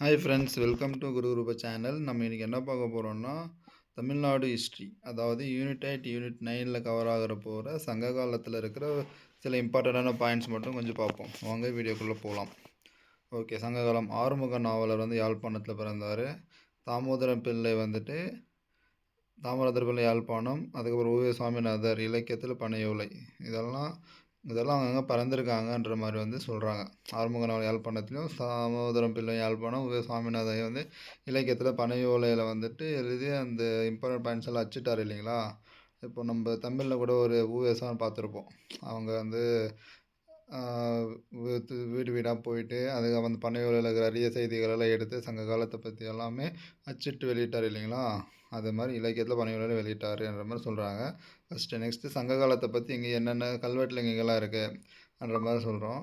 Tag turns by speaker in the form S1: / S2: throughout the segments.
S1: Hi friends welcome to Guru குருப channel நம்ம இன்றைக்கி என்ன பார்க்க போகிறோம்னா தமிழ்நாடு ஹிஸ்ட்ரி அதாவது யூனிட் எயிட் யூனிட் நைனில் கவர் ஆகிற போகிற சங்க காலத்தில் இருக்கிற சில இம்பார்ட்டண்ட்டான பாயிண்ட்ஸ் மட்டும் கொஞ்சம் பார்ப்போம். வாங்க வீடியோக்குள்ளே போகலாம் ஓகே சங்ககாலம் ஆறுமுக நாவலர் வந்து யாழ்ப்பாணத்தில் பிறந்தார். தாமோதரம் பிள்ளை வந்துட்டு தாமோதர பிள்ளை யாழ்ப்பாணம் அதுக்கப்புறம் ஓவிய சுவாமிநாதர் இலக்கியத்தில் பனையோலை. இதெல்லாம் இதெல்லாம் அங்கங்கே பறந்துருக்காங்கன்ற மாதிரி வந்து சொல்கிறாங்க ஆறுமுக நாவல் யாழ்ப்பாணத்துலேயும் தாமோதரம் பிள்ளை யாழ்ப்பாணம் உவே சுவாமிநாதன் வந்து இலக்கியத்தில் பனையோலையில் வந்துட்டு எழுதி அந்த இம்பார்ட்டன்ட் பாயிண்ட்ஸ் எல்லாம் அச்சுட்டார் இல்லைங்களா? இப்போ நம்ம தமிழில் கூட ஒரு ஊவேசான்னு பார்த்துருப்போம். அவங்க வந்து வீடு வீடாக போயிட்டு அதுக்கு வந்து பனையோலையில் இருக்கிற அரிய செய்திகளெல்லாம் எடுத்து சங்க காலத்தை பற்றி எல்லாமே அச்சிட்டு வெளியிட்டார் இல்லைங்களா? அது மாதிரி இலக்கியத்தில் பனையோலையில் வெளியிட்டாருன்ற மாதிரி சொல்கிறாங்க ஃபஸ்ட்டு நெக்ஸ்ட்டு சங்க காலத்தை பற்றி இங்கே என்னென்ன கல்வெட்டில் எங்கெங்கெல்லாம் இருக்குன்ற மாதிரி சொல்கிறோம்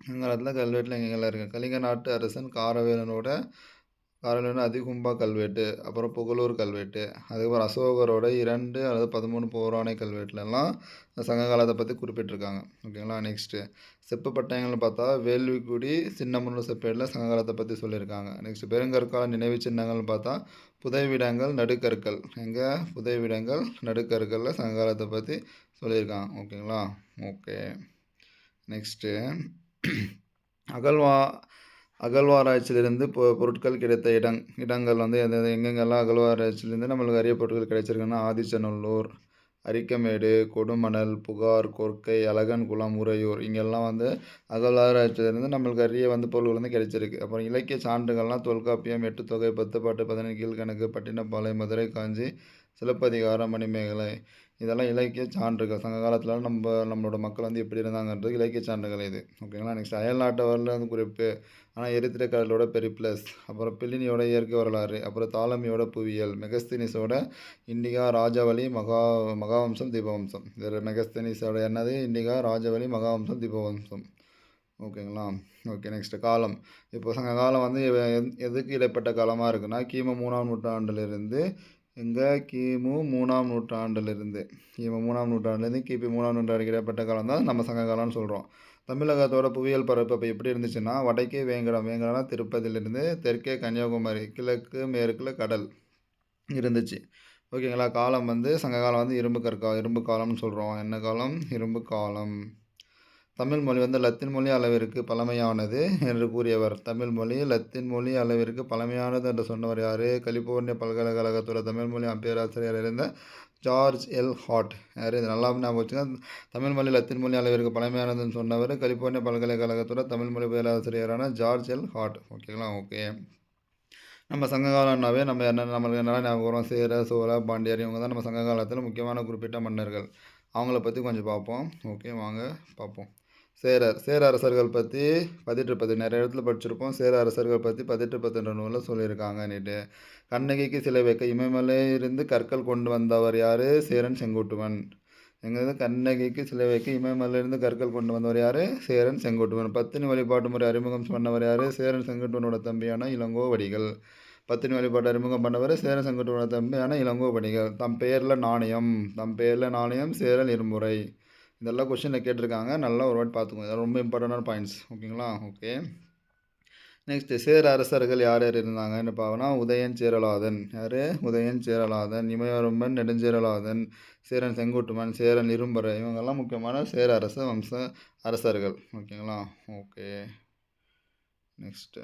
S1: சங்ககாலத்தில் கல்வெட்டில் எங்கெங்கெல்லாம் இருக்குது கலிங்க நாட்டு அரசன் காரவேலனோட காரவேலன் அதிகும்பா கல்வெட்டு அப்புறம் புகழூர் கல்வெட்டு அதுக்கப்புறம் அசோகரோட இரண்டு அல்லது பதிமூணு போராணை கல்வெட்டுலலாம் சங்க காலத்தை பற்றி குறிப்பிட்டிருக்காங்க. ஓகேங்களா நெக்ஸ்ட்டு செப்பு பட்டயங்கள்னு பார்த்தா வேள்விக்குடி சின்னமனூர் செப்பேட்டில் சங்க காலத்தை பற்றி சொல்லியிருக்காங்க. நெக்ஸ்ட் பெருங்கற்கால நினைவு சின்னங்கள்னு பார்த்தா புதைவிடங்கள் நடுக்கற்கள். எங்கே? புதைவிடங்கள் நடுக்கற்களில் சங்ககாலத்தை பற்றி சொல்லியிருக்காங்க ஓகேங்களா? ஓகே. நெக்ஸ்ட்டு அகழ்வா அகழ்வாராய்ச்சியிலிருந்து பொ பொருட்கள் கிடைத்த இடங் இடங்கள் வந்து எந்த எங்கெங்கெல்லாம் அகழ்வாராய்ச்சியிலேருந்து நம்மளுக்கு அரிய பொருட்கள் கிடைச்சிருக்குன்னா ஆதிச்சநல்லூர். அரிக்கமேடு கொடுமணல் புகார் கொர்க்கை அழகன்குளம் உறையூர் இங்கெல்லாம் வந்து அகழ்வாராய்ச்சியிலேருந்து நம்மளுக்கு அரிய வந்து பொருள்கள் வந்து கிடைச்சிருக்கு. அப்புறம் இலக்கிய சான்றுகள்லாம் தொல்காப்பியம் எட்டு தொகை பத்து பாட்டு பதினெண்டு கீழ்கணக்கு பட்டினப்பாலை மதுரை காஞ்சி சிலப்பதிகாரம் மணிமேகலை இதெல்லாம் இலக்கிய சான்றுகள். சங்க காலத்தில் நம்ம நம்மளோட மக்கள் வந்து எப்படி இருந்தாங்கன்றது இலக்கிய சான்றுகள் இது. ஓகேங்களா? நெக்ஸ்ட் அயல்நாட்டவரில் வரலாறு குறிப்பு. ஆனால் எரித்திர கடலோட பெரிப்ளஸ் அப்புறம் பில்லினியோட இயற்கை வரலாறு அப்புறம் தாலமியோட புவியியல் மெகஸ்தினிஸோட இண்டிகா ராஜவலி மகா மகாவம்சம் தீபவம்சம். இதில் மெகஸ்தினிஸோட என்னது? இண்டிகா ராஜவலி மகாவம்சம் தீபவம்சம். ஓகேங்களா? ஓகே நெக்ஸ்ட்டு காலம். இப்போ சங்க காலம் வந்து எதுக்கு இடைப்பட்ட காலமாக இருக்குன்னா கிமு மூணாம் நூற்றாண்டுலேருந்து எங்கே கிமு மூணாம் நூற்றாண்டுலேருந்து கிமு மூணாம் நூற்றாண்டுலேருந்து கிபி மூணாம் நூற்றாண்டுக்கு இடைப்பட்ட காலம் தான் நம்ம சங்க காலம்னு சொல்கிறோம் தமிழகத்தோட புவியியல் பரப்பு எப்படி இருந்துச்சுன்னா வடக்கே வேங்கடம் வேங்கடம்னா திருப்பதியிலிருந்து தெற்கே கன்னியாகுமரி கிழக்கு மேற்கில் கடல் இருந்துச்சு. ஓகேங்களா? காலம் வந்து சங்க காலம் வந்து இரும்பு கற்கா இரும்பு காலம்னு சொல்கிறோம் என்ன காலம்? இரும்பு காலம். தமிழ் மொழி வந்து லத்தின் மொழி அளவிற்கு பழமையானது என்று கூறியவர். தமிழ் மொழி லத்தின் மொழி அளவிற்கு பழமையானது என்று சொன்னவர் யார்? கலிபோர்னிய பல்கலைக்கழகத்தோட தமிழ் மொழி பேராசிரியர் இருந்த ஜார்ஜ் எல் ஹாட் யார்? இது நல்லா ஞாபகம் வச்சுங்க தமிழ் மொழி லத்தீன் மொழி அளவிற்கு பழமையானதுன்னு சொன்னவர் கலிபோர்னியா பல்கலைக்கழகத்தோட தமிழ் மொழி பேராசிரியரான ஜார்ஜ் எல் ஹாட் ஓகேங்களா? ஓகே. நம்ம சங்ககாலம்னாவே நம்ம என்ன நம்மளுக்கு என்ன ஞாபகம் வரும்? சேர சோழ பாண்டியர் இவங்க தான் நம்ம சங்க காலத்தில் முக்கியமான குறிப்பிட்ட மன்னர்கள். அவங்கள பற்றி கொஞ்சம் பார்ப்போம். ஓகே வாங்க பார்ப்போம். சேரர் சேர அரசர்கள் பற்றி பதிட்டு பத்து நிறைய இடத்துல படிச்சிருப்போம் சேர அரசர்கள் பற்றி பதிட்டு பத்துன்ற நூலில் சொல்லியிருக்காங்கன்னுட்டு கண்ணகிக்கு சிலை வைக்க இமயமலையிலிருந்து கற்கள் கொண்டு வந்தவர் யார்? சேரன் செங்குட்டுவன் எங்கிறது கண்ணகிக்கு சிலை வைக்க இமயமலையிலிருந்து கற்கள் கொண்டு வந்தவர் யார்? சேரன் செங்குட்டுவன் பத்தினி வழிபாட்டு முறை அறிமுகம் பண்ணவர் யார்? சேரன் செங்குட்டுவனோட தம்பியான இளங்கோவடிகள் பத்தினி வழிபாட்டு அறிமுகம் பண்ணவர் சேரன் செங்குட்டுவனோட தம்பியான இளங்கோவடிகள் தம் பெயரில் நாணயம். தம் பெயரில் நாணயம் சேரல் இருமுறை. இதெல்லாம் கொஷினில் கேட்டிருக்காங்க. நல்லா ஒரு வாட்டி பார்த்துக்கோங்க இதெல்லாம் ரொம்ப இம்பார்ட்டண்டான பாயிண்ட்ஸ் ஓகேங்களா? ஓகே. நெக்ஸ்ட்டு சேர அரசர்கள் யார் யார் இருந்தாங்கன்னு பார்க்கணும் உதயன் சேரலாதன். யார்? உதயன் சேரலாதன். இமயவரம்பன் நெடுஞ்சேரலாதன். சேரன் செங்குட்டுமன் சேரன் இரும்பரை. இவங்கெல்லாம் முக்கியமான சேர அரச வம்ச அரசர்கள். ஓகேங்களா? ஓகே. நெக்ஸ்ட்டு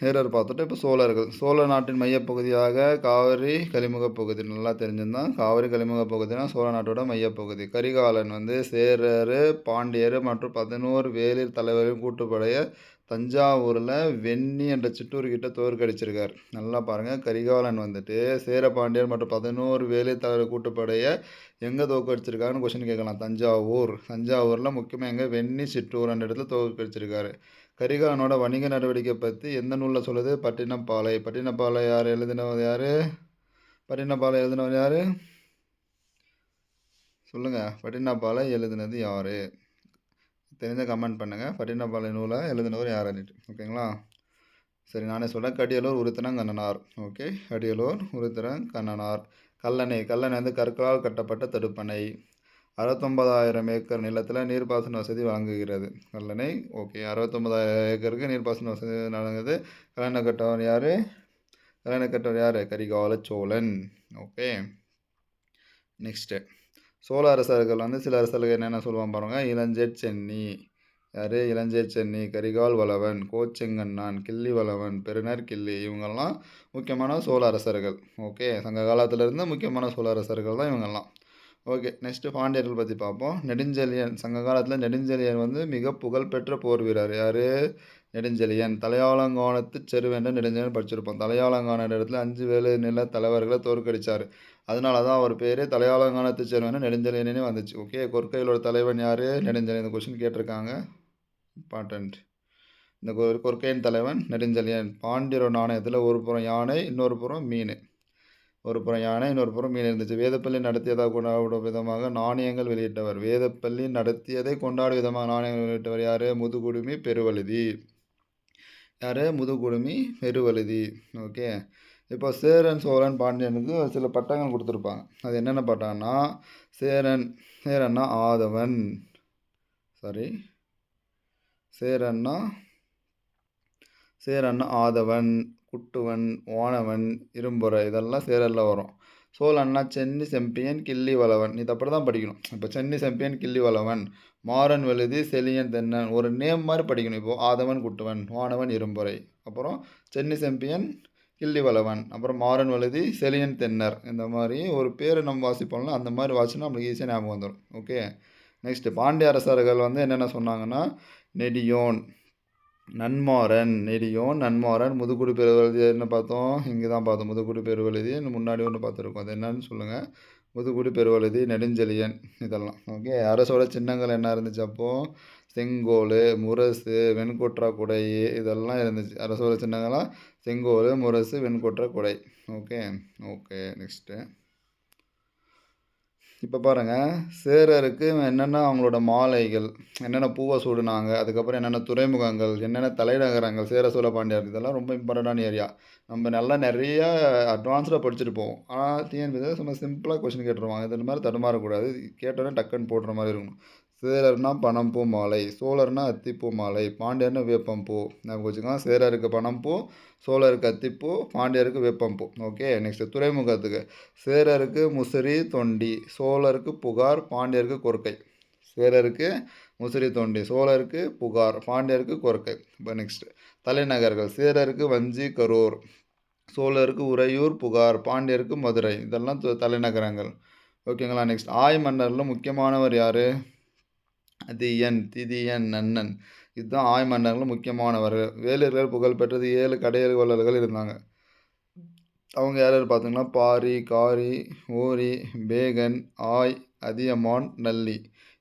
S1: சேரர் பார்த்துட்டு இப்போ சோழர்கள். சோழ நாட்டின் மையப்பகுதியாக காவிரி கலிமுக பகுதி. நல்லா தெரிஞ்சிருந்தான் காவிரி கலிமுக பகுதினா சோழ நாட்டோட மையப்பகுதி. கரிகாலன் வந்து சேரர் பாண்டியர் மற்றும் பதினோரு வேலிர் தலைவரின் கூட்டுப்படைய தஞ்சாவூரில் வெண்ணி என்ற சிற்றூர்கிட்ட தோற்கடிச்சிருக்கார். நல்லா பாருங்கள் கரிகாலன் வந்துட்டு சேர பாண்டியர் மற்றும் பதினோரு வேலை தலைவர் கூட்டுப்படையை எங்கே தோற்கடிச்சிருக்காருன்னு கொஸ்டின் கேட்கலாம். தஞ்சாவூர். தஞ்சாவூரில் முக்கியமாக எங்கே வெண்ணி சிற்றூர் அந்த இடத்துல தோற்கடிச்சிருக்காரு. கரிகாலனோட வணிக நடவடிக்கை பற்றி எந்த நூலில் சொல்லுது? பட்டினப்பாலை. பட்டினப்பாலை யார் எழுதினவர் யார்? பட்டினப்பாலை எழுதினவர் யார்? சொல்லுங்கள் பட்டினப்பாலை எழுதினது யார்? தெரிஞ்ச கமெண்ட் பண்ணுங்கள் பட்டினப்பாலை நூலை எழுதினவர் யார்? ஓகேங்களா? சரி நானே சொல்கிறேன் கடியலூர் உருத்திரங்கண்ணனார். ஓகே? கடியலூர் உருத்திரங்கண்ணனார். கல்லணை. கல்லணை வந்து கற்களால் கட்டப்பட்ட தடுப்பணை. அறுபத்தொம்பதாயிரம் ஏக்கர் நிலத்தில் நீர்ப்பாசன வசதி வழங்குகிறது. கல்லணை ஓகே அறுபத்தொம்பதாயிரம் ஏக்கருக்கு நீர்ப்பாசன வசதி வழங்குது. கல்லணை கட்டவர் யார்? கல்லணை கட்டவர் யார்? கரிகால சோழன் ஓகே. நெக்ஸ்ட்டு சோழ அரசர்கள் வந்து சில அரசர்கள் என்னென்ன சொல்லுவாங்க பாருங்க? இளஞ்சேர் சென்னி. யார்? இளஞ்சேர் சென்னி கரிகால் வளவன் கோச்செங்கண்ணான் கிள்ளி வளவன் பெருநர் கிள்ளி இவங்கெல்லாம் முக்கியமான சோழ அரசர்கள். ஓகே. சங்க காலத்திலேருந்து முக்கியமான சோழ அரசர்கள் தான் இவங்கெல்லாம். ஓகே நெக்ஸ்ட்டு பாண்டியர்கள் பற்றி பார்ப்போம். நெடுஞ்செழியன் சங்க காலத்தில் நெடுஞ்செழியன் வந்து மிக புகழ்பெற்ற போர் வீரர். யார்? நெடுஞ்செழியன். தலையாலங்கானத்து செருவென்ற நெடுஞ்செழியன் படிச்சிருப்போம் தலையாலங்கான இடத்துல அஞ்சு வேலு நில தலைவர்களை தோற்கடிச்சார். அதனால தான் அவர் பேர் தலையாலங்கானத்து செருவன் நெடுஞ்செழியனே வந்துச்சு. ஓகே கொற்கையிலோட தலைவன் யார்? நெடுஞ்செழியன். இந்த கொஷின் கேட்டிருக்காங்க. இம்பார்ட்டண்ட் இந்த கொற்கையின் தலைவன் நெடுஞ்செழியன். பாண்டியரோட நாணயத்தில் ஒரு புறம் யானை இன்னொரு புறம் மீன். ஒரு புறம் யானை இன்னொரு புறம் மீன் இருந்துச்சு. வேதப்பள்ளி நடத்தியதாக கொண்டாடும் விதமாக நாணயங்கள் வெளியிட்டவர். வேதப்பள்ளி நடத்தியதை கொண்டாடும் விதமாக நாணயங்கள் வெளியிட்டவர் யார்? முதுகுடுமி பெருவழுதி. யார்? முதுகுடுமி பெருவழுதி. ஓகே. இப்போ சேரன் சோழன் பாண்டியனுக்கு ஒரு சில பட்டங்கள் கொடுத்துருப்பாங்க. அது என்னென்ன பட்டம்னா சேரன் சேரன்னா ஆதவன். சாரி சேரன்னா சேரன்னா ஆதவன். குட்டுவன் ஓணவன் இரும்புரை இதெல்லாம் சேரலில் வரும். சோழன்னா சென்னி செம்பியன் கிள்ளி வளவன். இது அப்படி தான் படிக்கணும். இப்போ சென்னி செம்பியன் கிள்ளி வளவன். மாறன் வெளுதி செலியன் தென்னன். ஒரு நேம் மாதிரி படிக்கணும். இப்போது ஆதவன் குட்டுவன் ஓனவன் இரும்புரை அப்புறம் சென்னி செம்பியன் கிள்ளி வளவன். அப்புறம் மாறன் வழுதி செலியன் தென்னர். இந்த மாதிரி ஒரு பேரை நம்ம வாசிப்போம்ல அந்த மாதிரி வாசினா நம்மளுக்கு ஈஸியாக ஞாபகம் வந்துடும் ஓகே நெக்ஸ்ட்டு பாண்டிய அரசர்கள் வந்து என்னென்ன சொன்னாங்கன்னா நெடியோன். நன்மாறன் நெடியோன் நன்மாறன் முதுகுடி பெருவழுதி. என்ன பார்த்தோம்? இங்கே தான் பார்த்தோம் முதுகுடி பெருவழுதி. முன்னாடி ஒன்று பார்த்துருக்கோம். அது என்னன்னு சொல்லுங்கள் முதுகுடி பெருவழுதி நெடுஞ்செழியன் இதெல்லாம். ஓகே? அரசோட சின்னங்கள் என்ன இருந்துச்சு அப்போது செங்கோல் முரசு வெண்கொற்றா குடை இதெல்லாம் இருந்துச்சு. அரசோட சின்னங்களாம் செங்கோல் முரசு வெண்கொற்ற குடை. ஓகே? Okay next. இப்போ பாருங்கள் சேரருக்கு என்னென்ன அவங்களோட மாலைகள் என்னென்ன பூவை சூடுனாங்க அதுக்கப்புறம் என்னென்ன துறைமுகங்கள் என்னென்ன தலைநகரங்கள் சேர சோழ பாண்டியர் இதெல்லாம் ரொம்ப இம்பார்ட்டண்டான ஏரியா நம்ம நல்லா நிறைய அட்வான்ஸ்டாக படிச்சுட்டு போவோம். ஆனால் டிஎன்பிசி சும்மா சிம்பிளாக கொஷின் கேட்டுருவாங்க. இது மாதிரி தடுமாறக்கூடாது. கேட்டோன்னே டக்குன்னு போடுற மாதிரி இருக்கணும். சேரர்னா பனம்பூ மாலை சோழர்னா அத்திப்பூ மாலை பாண்டியர்னா வேப்பம்பூ ஞாபகம் வச்சுக்கோங்க சேரருக்கு பனம்பூ சோழருக்கு அத்திப்பூ பாண்டியருக்கு வேப்பம்பூ ஓகே நெக்ஸ்ட் துறைமுகத்துக்கு. சேரருக்கு முசிறி தொண்டி சோழருக்கு புகார் பாண்டியருக்கு கொர்க்கை சேரருக்கு முசிறி தொண்டி சோழருக்கு புகார் பாண்டியருக்கு கொர்க்கை இப்போ நெக்ஸ்ட் தலைநகர்கள். சேரருக்கு வஞ்சி கரூர். சோழருக்கு உறையூர் புகார் பாண்டியருக்கு மதுரை. இதெல்லாம் து- தலைநகரங்கள். ஓகேங்களா நெக்ஸ்ட் ஆய் மன்னரில் முக்கியமானவர் யார்? அதியன் திதியன் நன்னன். இதுதான் ஆய் மன்னர்கள் முக்கியமானவர்கள் வேலியர்கள் புகழ்பெற்றது ஏழு கடையல் வள்ளல்கள் இருந்தாங்க. அவங்க யார் யார் பார்த்தீங்கன்னா பாரி காரி ஓரி பேகன் ஆய் அதியமான் நல்லி.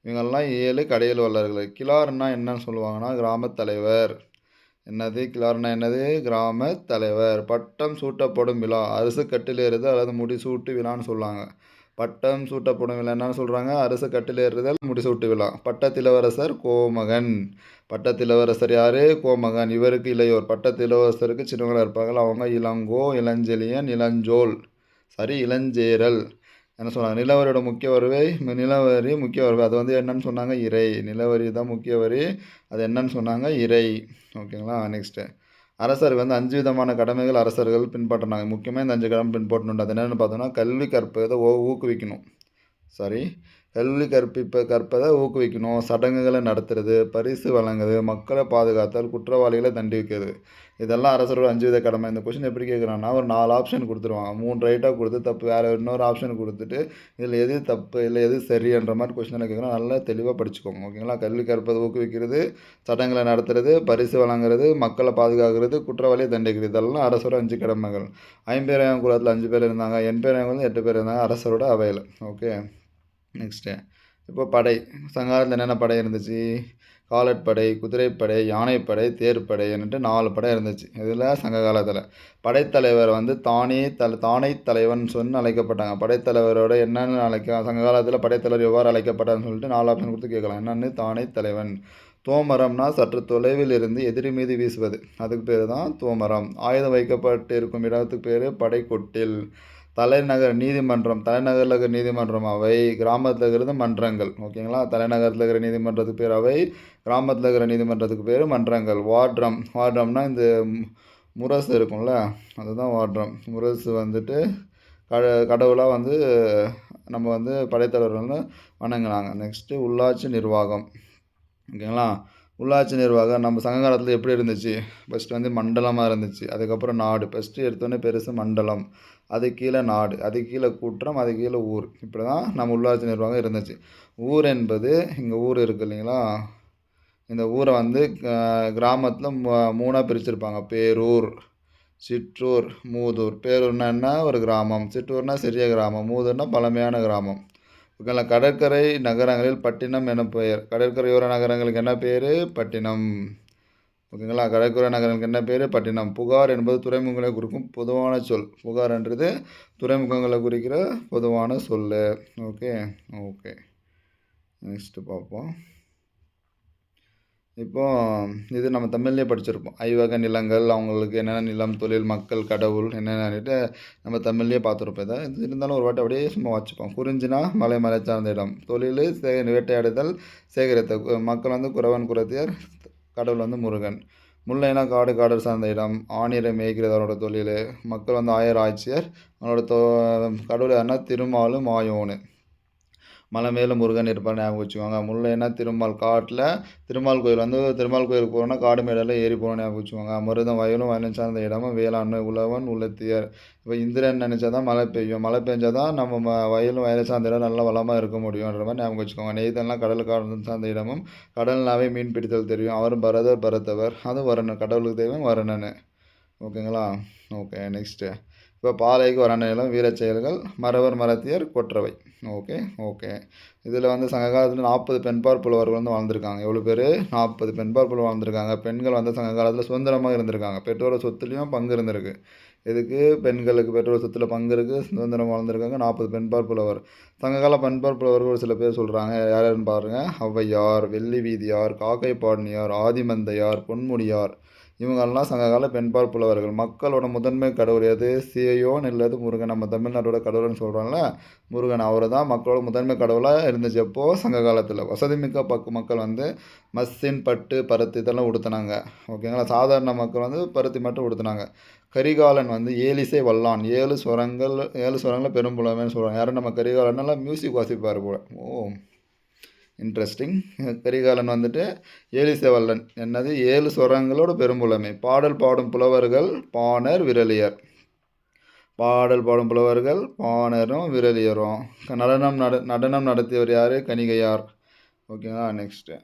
S1: இவங்கெல்லாம் ஏழு கடையல் வல்லர்கள் கிளார்னா என்னன்னு சொல்லுவாங்கன்னா கிராமத் தலைவர். என்னது? கிளார்னா என்னது? கிராம தலைவர். பட்டம் சூட்டப்படும் விழா. அரசு கட்டிலேருது அல்லது முடிசூட்டு விழான்னு சொல்லுவாங்க. பட்டம் சூட்டப்படும் விழா. என்னன்னு சொல்கிறாங்க அரசு கட்டிலேறுதல் முடிசூட்டு விழா. பட்டத்திலவரசர் கோமகன். பட்டத்திலவரசர் யார்? கோமகன். இவருக்கு இளையோர். பட்டத்திலவரசருக்கு சின்னவங்களாக இருப்பார்கள். அவங்க இளங்கோ இளஞ்செழியன் இளஞ்சோல். சரி இளஞ்சேரல். என்ன சொன்னாங்க நிலவரியோட முக்கிய வருவை நிலவரி முக்கிய வருவை அது வந்து என்னன்னு சொன்னாங்க? இறை. நிலவரி தான் முக்கிய வரி. அது என்னன்னு சொன்னாங்க? இறை. ஓகேங்களா? நெக்ஸ்ட்டு. அரசர் வந்து அஞ்சு விதமான கடமைகள் அரசர்கள் பின்பற்றினாங்க. முக்கியமாக இந்த அஞ்சு கடமை பின்பற்றணும் அது என்னென்னு பார்த்தோம்னா கல்வி கற்பதை ஊக்குவிக்கணும். சாரி? கல்வி கற்பிப்ப கற்பதை ஊக்குவிக்கணும். சடங்குகளை நடத்துறது பரிசு வழங்குது மக்களை பாதுகாத்தல் குற்றவாளிகளை தண்டிக்கிறது. இதெல்லாம் அரசரோட அஞ்சு வித கடமை. இந்த கொஷின் எப்படி கேட்குறாங்கன்னா ஒரு நாலு ஆப்ஷன் கொடுத்துருவாங்க. மூணு ரைட்டாக கொடுத்து தப்பு. வேறு இன்னொரு ஆப்ஷன் கொடுத்துட்டு இதில் எது தப்பு இல்லை எது சரின்ற மாதிரி கொஷினில் கேட்குறோம் நல்லா தெளிவாக படிச்சுக்கோங்க. ஓகேங்களா கல்வி கற்பது ஊக்குவிக்கிறது சட்டங்களை நடத்துறது பரிசு வழங்குறது மக்களை பாதுகாக்கிறது குற்றவாளியை தண்டிக்கிறது. இதெல்லாம் அரசரோட அஞ்சு கடமைகள். ஐம்பேராயிரம் குலத்தில் அஞ்சு பேர் இருந்தாங்க. எண்பேராயிரம் வந்து எட்டு பேர் இருந்தாங்க. அரசரோட அவையில். ஓகே நெக்ஸ்ட்டு இப்போ படை. சங்காரத்தில் என்னென்ன படை இருந்துச்சு? காலட்படை குதிரைப்படை யானைப்படை தேர்ப்படை என்று நாலு படை இருந்துச்சு. இதில் சங்க காலத்தில் படைத்தலைவர் வந்து தானே தல தானை தலைவன் சொன்னு அழைக்கப்பட்டாங்க. படைத்தலைவரோட என்னென்னு அழைக்க சங்க காலத்தில் படைத்தலைவர் எவ்வாறு அழைக்கப்பட்டான்னு சொல்லிட்டு நாலு ஆப்ஷன் கொடுத்து கேட்கலாம். என்னென்னு? தானே தலைவன் தோமரம்னா சற்று தொலைவில் இருந்து எதிரி மீது வீசுவது. அதுக்கு பேர் தான் தோமரம். ஆயுதம் வைக்கப்பட்டு இருக்கும் இடத்துக்கு பேர் படைக்கொட்டில். தலைநகர் நீதிமன்றம் தலைநகரில் இருக்கிற நீதிமன்றம் அவை கிராமத்தில் இருக்கிறது மன்றங்கள். ஓகேங்களா தலைநகரத்தில் இருக்கிற நீதிமன்றத்துக்கு பேர் அவை கிராமத்தில் இருக்கிற நீதிமன்றத்துக்கு பேர் மன்றங்கள். வார்ட்ரம். வார்ட்ரம்னா இந்த முரசு இருக்கும்ல? அதுதான் வார்ட்ரம். முரசு வந்துட்டு கட கடவுளாக வந்து நம்ம வந்து படைத்தலைவர்கள்னு வணங்கினாங்க. நெக்ஸ்ட்டு உள்ளாட்சி நிர்வாகம். ஓகேங்களா உள்ளாட்சி நிர்வாகம் நம்ம சங்க காலத்தில் எப்படி இருந்துச்சு? ஃபஸ்ட்டு வந்து மண்டலமாக இருந்துச்சு. அதுக்கப்புறம் நாடு. ஃபஸ்ட்டு எடுத்தோடனே பெருசு மண்டலம். அது கீழே நாடு அது கீழே கூற்றம் அது கீழே ஊர். இப்படி தான் நம்ம உள்ளாட்சி நிர்வாகம் இருந்துச்சு. ஊர் என்பது இங்கே ஊர் இருக்குது இல்லைங்களா? இந்த ஊரை வந்து கிராமத்தில் மூணாக பிரிச்சிருப்பாங்க. பேரூர் சிற்றூர் மூதூர். பேரூர்னா என்ன? ஒரு கிராமம். சிற்றூர்னா சிறிய கிராமம். மூதூர்னா பழமையான கிராமம். ஓகேங்களா? கடற்கரை நகரங்களில் பட்டினம் என பெயர். கடற்கரையோர நகரங்களுக்கு என்ன பேர்? பட்டினம். ஓகேங்களா? கடற்கரை நகரங்களுக்கு என்ன பேர்? பட்டினம். புகார் என்பது துறைமுகங்களை குறிக்கும் பொதுவான சொல். புகார்ன்றது துறைமுகங்களை குறிக்கிற பொதுவான சொல் ஓகே? ஓகே. நெக்ஸ்ட்டு பார்ப்போம். இப்போ இது நம்ம தமிழ்லேயே படிச்சிருப்போம். ஐவக நிலங்கள் அவங்களுக்கு என்னென்ன நிலம் தொழில் மக்கள் கடவுள் என்னென்னட்டு நம்ம தமிழ்லேயே பார்த்துருப்போம். இதை இது இருந்தாலும் ஒரு வாட்டி அப்படியே சும்மா வச்சுப்போம் குறிஞ்சினா மலை மலை சார்ந்த இடம். தொழில் சே வேட்டையாடுதல் சேகரித்த மக்கள் வந்து குறவன் குறத்தியர் கடவுள் வந்து முருகன். முல்லைனா காடு காடு சார்ந்த இடம். ஆணிரை மேய்க்கிறது அவரோட தொழில். மக்கள் வந்து ஆயர் ஆட்சியர் அவனோட தோ கடவுள் யாருன்னா திருமாலு மாயோனு மலை மேலே முருகன் இருப்பார் ஞாபகம் வச்சுக்கோங்க. முல்லைன்னா திருமால் காட்டில் திருமால் கோயில். வந்து திருமால் கோயிலுக்கு போகிறோன்னா காடு மேடெல்லாம் ஏறி போகணும் ஞாபகம் வச்சுக்கோங்க. மருதம் வயலும் வயலும் சார்ந்த இடமும் வேளாண்மை உழவன் உள்ளத்தியர் இப்போ இந்திரன் நினச்சா தான் மழை பெய்யும். மழை பெஞ்சா தான் நம்ம ம வயலும் வயலும் சார்ந்த இடம் நல்லா வளமாக இருக்க முடியுன்ற மாதிரி ஞாபகம் வச்சுக்கோங்க. நெய்தெல்லாம் கடல் காடு சார்ந்த இடமும் கடல்னாவே மீன் பிடித்தல் தெரியும். அவரும் பரதர் பரத்தவர். அதுவும் வரணும் கடவுளுக்கு தெய்வம் வரணுன்னு ஓகேங்களா? ஓகே நெக்ஸ்ட்டு இப்போ பாலைக்கு வரான நிலம் வீரச் செயல்கள் மறவர் மரத்தியர் கொற்றவை. Okay okay. இதில் வந்து சங்க காலத்தில் நாற்பது பெண்பார் புலவர்கள் வந்து வாழ்ந்திருக்காங்க. எவ்வளோ பேர்? நாற்பது பெண்பார் புலவர் வாழ்ந்திருக்காங்க. பெண்கள் வந்து சங்க காலத்தில் சுதந்திரமாக இருந்திருக்காங்க. பெற்றோர் சொத்துலேயும் பங்கு இருந்திருக்கு. இதுக்கு பெண்களுக்கு பெற்றோர் சொத்தில் பங்கு இருக்குது சுதந்திரம் வாழ்ந்திருக்காங்க நாற்பது பெண்பார் புலவர். சங்ககால பெண்பார் புலவர்கள் ஒரு சில பேர் சொல்கிறாங்க யார் யாருன்னு பாருங்கள் ஔவையார் வெள்ளி வீதியார் காக்கை பாடினியார் ஆதிமந்தையார் பொன்முடியார். இவங்கெல்லாம் சங்ககால பெண்பால் புலவர்கள். மக்களோட முதன்மை கடவுள் எது? சியோன் இல்லது முருகன். நம்ம தமிழ்நாட்டோட கடவுள்னு சொல்கிறாங்களே முருகன் அவர் தான் மக்களோட முதன்மை கடவுளாக இருந்துச்சப்போ சங்க காலத்தில் வசதிமிக்க பக்கு மக்கள் வந்து மஸ்ஸின் பட்டு பருத்தி இதெல்லாம் உடுத்தினாங்க. ஓகேங்களா? சாதாரண மக்கள் வந்து பருத்தி மட்டும் உடுத்தினாங்க. கரிகாலன் வந்து ஏலிசை வல்லான். ஏழு சுரங்கள் ஏழு ஸ்வரங்களில் பெரும்புலமைன்னு சொல்கிறாங்க யாரும் நம்ம கரிகாலன். நல்லா மியூசிக் வாசிப்பார் போல. ஓ. இன்ட்ரெஸ்டிங் கரிகாலன் வந்துட்டு ஏலிசவல்லன். என்னது? ஏழு ஸ்வரங்களோட பெரும்புலமை பாடல் பாடும் புலவர்கள் பாணர் விரலியர். பாடல் பாடும் புலவர்கள் பாணரும் விரலியரும். நடனம் நட நடனம் நடத்தியவர் யார்? கணிகையார். ஓகேங்களா? நெக்ஸ்ட்டு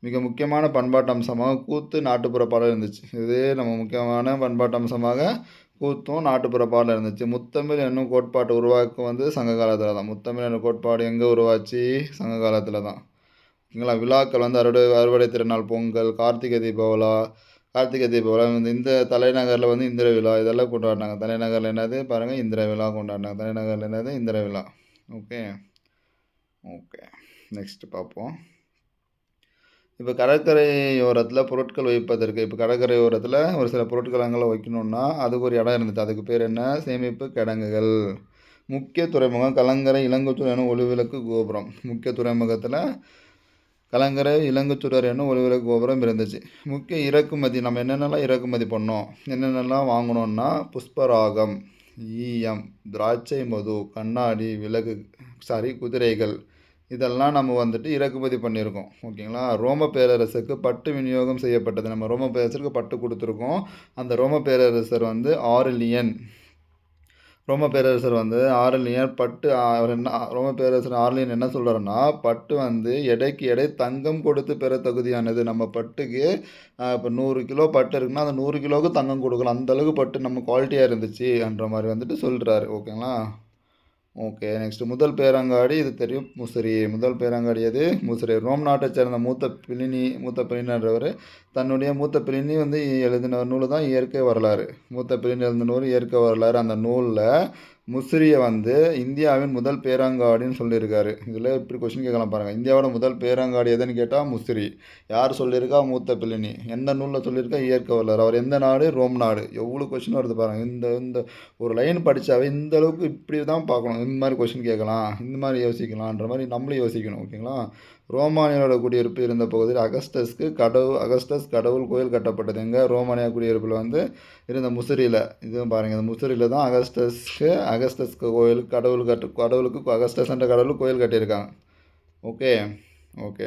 S1: மிக முக்கியமான பண்பாட்டு அம்சமாக கூத்து நாட்டுப்புற பாடல் இருந்துச்சு. இதே நம்ம முக்கியமான பண்பாட்டு அம்சமாக கூத்தும் நாட்டுப்புற பாடல் இருந்துச்சு. முத்தமிழ் என்னும் கோட்பாட்டு உருவாக்கம் வந்து சங்க காலத்தில் தான். முத்தமிழ் என்னும் கோட்பாடு எங்கே உருவாச்சு? சங்க காலத்தில் தான். ஓகேங்களா? விழாக்கள் வந்து அறுவடை அறுவடை திருநாள் பொங்கல் கார்த்திகை தீபாவளா கார்த்திகை தீபாவளி வந்து இந்த தலைநகரில் வந்து இந்திர விழா இதெல்லாம் கொண்டாடினாங்க. தலைநகரில் என்னது? பாருங்கள் இந்திர விழா கொண்டாடினாங்க. தலைநகரில் என்னது? இந்திர விழா. ஓகே. ஓகே. நெக்ஸ்ட் பார்ப்போம். இப்போ கடற்கரையோரத்தில் பொருட்கள் வைப்பதற்கு இப்போ கடற்கரையோரத்தில் ஒரு சில பொருட்கள் அங்கெல்லாம் வைக்கணுன்னா அதுக்கு ஒரு இடம் இருந்துச்சு. அதுக்கு பேர் என்ன? சேமிப்பு கிடங்குகள். முக்கிய துறைமுகம் கலங்கரை இளங்குத்தூர் எனும் ஒளிவிளக்கு கோபுரம். முக்கிய துறைமுகத்தில் கலங்கரை இளங்குச்சுடர் எனும் ஒளிவிளக்கு கோபுரம் இருந்துச்சு. முக்கிய இறக்குமதி நம்ம என்னென்னலாம் இறக்குமதி பண்ணோம்? என்னென்னலாம் வாங்கினோன்னா புஷ்பராகம் ஈயம் திராட்சை மது கண்ணாடி விலகு சாரி குதிரைகள் இதெல்லாம் நம்ம வந்துட்டு இறக்குமதி பண்ணியிருக்கோம் ஓகேங்களா? ரோம பேரரசுக்கு பட்டு விநியோகம் செய்யப்பட்டது. நம்ம ரோம பேரரசருக்கு பட்டு கொடுத்துருக்கோம். அந்த ரோம பேரரசர் வந்து ஆரிலியன். ரோம பேரரசர் வந்து ஆரிலியன் பட்டு அவர் என்ன ரோம பேரரசர் ஆரிலியன் என்ன சொல்கிறாருன்னா பட்டு வந்து எடைக்கு எடை தங்கம் கொடுத்து பெற தகுதியானது. நம்ம பட்டுக்கு இப்போ நூறு கிலோ பட்டு இருக்குன்னா அந்த நூறு கிலோவுக்கு தங்கம் கொடுக்கலாம். அந்த அளவுக்கு பட்டு நம்ம குவாலிட்டியாக இருந்துச்சு என்ற மாதிரி வந்துட்டு சொல்கிறாரு ஓகேங்களா? ஓகே நெக்ஸ்ட் முதல் பேரங்காடி இது தெரியும் முசிறி. முதல் பேரங்காடி அது முசிறி. ரோம் நாட்டை சேர்ந்த மூத்த பிளினி மூத்த பிளினன்றவர் தன்னுடைய மூத்த பிளினி வந்து எழுதின நூல் தான் இயற்கை வரலாறு. மூத்த பிளினி எழுதின நூல் இயற்கை வரலாறு. அந்த நூலில் முசிறியை வந்து இந்தியாவின் முதல் பேரங்காடின்னு சொல்லியிருக்காரு. இதில் இப்படி கொஷின் கேட்கலாம் பாருங்கள் இந்தியாவோட முதல் பேரங்காடி எதுன்னு கேட்டால் முசிறி. யார் சொல்லியிருக்கா? மூத்த பிள்ளினி. எந்த நூலில் சொல்லியிருக்கா? இயற்கை வரலாறு அவர் எந்த நாடு? ரோம் நாடு. எவ்வளோ கொஸ்டின் வருது பாருங்கள் இந்த இந்த ஒரு லைன் படித்தாவே இந்த அளவுக்கு இப்படி தான் பார்க்கணும். இந்த மாதிரி கொஷின் கேட்கலாம். இந்த மாதிரி யோசிக்கலான்ற மாதிரி நம்மளும் யோசிக்கணும் ஓகேங்களா ரோமானியரோட குடியிருப்பு இருந்த பகுதியில் அகஸ்டஸ்க்கு கடவுள் அகஸ்டஸ் கடவுள் கோயில் கட்டப்பட்டது. எங்கே? ரோமானியா குடியிருப்பில் வந்து இருந்த முசிறியில். இதுவும் பாருங்கள் இந்த முசிறியில் தான் அகஸ்டஸ்க்கு அகஸ்டஸ்க்கு கோயில் கடவுள் கட்டு கடவுளுக்கு அகஸ்டஸ் என்ற கடவுள் கோயில் கட்டியிருக்காங்க. Okay okay.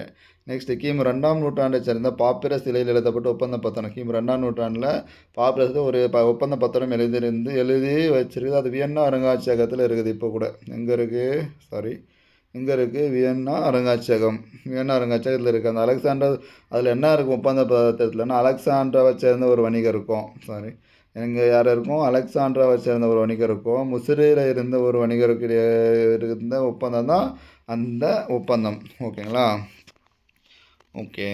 S1: நெக்ஸ்ட்டு கிமு ரெண்டாம் நூற்றாண்டை சேர்ந்த பாப்பிர சிலையில் எழுதப்பட்ட ஒப்பந்த பத்திரம். கிமு ரெண்டாம் நூற்றாண்டில் பாப்பிரஸில் ஒரு ப ஒப்பந்த பத்திரம் எழுதியிருந்து எழுதி வச்சிருக்குது. அது வியன்னா அருங்காட்சியகத்தில் இருக்குது இப்போ கூட. எங்கே இருக்குது சாரி எங்கே இருக்குது வியன்னா அருங்காட்சியகம். வியன்னா அருங்காட்சியகத்தில் இருக்குது அந்த அலெக்சாண்டர் அதில் என்ன இருக்கும்? ஒப்பந்த பத்திரத்துலன்னா அலெக்சாண்ட்ராவை சேர்ந்த ஒரு வணிகர் இருக்கும். சாரி எங்கே யார் இருக்கும்? அலெக்சாண்ட்ராவை சேர்ந்த ஒரு வணிகர் இருக்கும். முசிறியில் இருந்த ஒரு வணிகருக்கு இருந்த ஒப்பந்தம் தான் அந்த ஒப்பந்தம். ஓகேங்களா? ஓகே.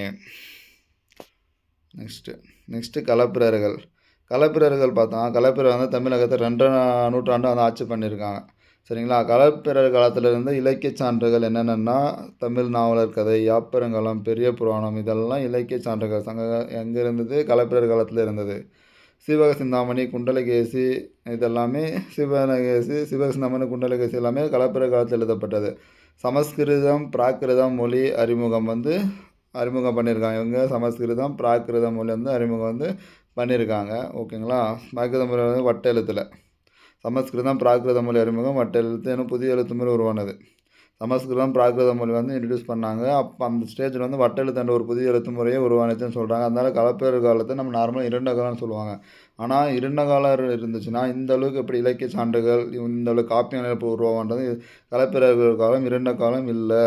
S1: நெக்ஸ்ட்டு. நெக்ஸ்ட்டு கலப்பிரர்கள். கலப்பிரர்கள் பார்த்தா கலப்பிரர் வந்து தமிழகத்தை ரெண்டாம் நூற்றாண்டு வந்து ஆட்சி பண்ணியிருக்காங்க. சரிங்களா? களப்பிரர் காலத்தில் இருந்த இலக்கிய சான்றுகள் என்னென்னா தமிழ் நாவலர் கதை யாப்பரங்கலம் பெரிய புராணம் இதெல்லாம் இலக்கிய சான்றுகள். சங்க எங்கே இருந்தது களப்பிரர் காலத்தில் இருந்தது. சிவக சிந்தாமணி குண்டலகேசி இதெல்லாமே சிவனகேசி சிவக சிந்தாமணி குண்டலகேசி எல்லாமே களப்பிரர் காலத்தில் எழுதப்பட்டது. சமஸ்கிருதம் பிராகிருதம் மொழி அறிமுகம் வந்து அறிமுகம் பண்ணியிருக்காங்க இவங்க சமஸ்கிருதம் பிராகிருதம் மொழி வந்து அறிமுகம் வந்து பண்ணியிருக்காங்க ஓகேங்களா? பிராகிருத மொழி வந்து வட்ட எழுத்தில். சமஸ்கிருதம் பிராகிருத மொழி அறிமுகம் வட்ட எழுத்து எனும் புதிய எழுத்து முறை உருவானது. சமஸ்கிருதம் பிராகிருத மொழி வந்து இன்ட்ரடியூஸ் பண்ணாங்க. அப்போ அந்த ஸ்டேஜில் வந்து வட்ட ஒரு புதிய எழுத்து முறையே உருவானுச்சுன்னு சொல்கிறாங்க அதனால் கலப்பேறு காலத்தை நம்ம நார்மலாக இரண்ட காலம்னு சொல்லுவாங்க. ஆனால் இரண்ட காலம் இருந்துச்சுன்னா இந்த அளவுக்கு எப்படி இலக்கிய சான்றுகள் இந்த அளவுக்கு காப்பிய உருவாகன்றது கலப்பிறர்கள் காலம் இரண்ட காலம் இல்லை.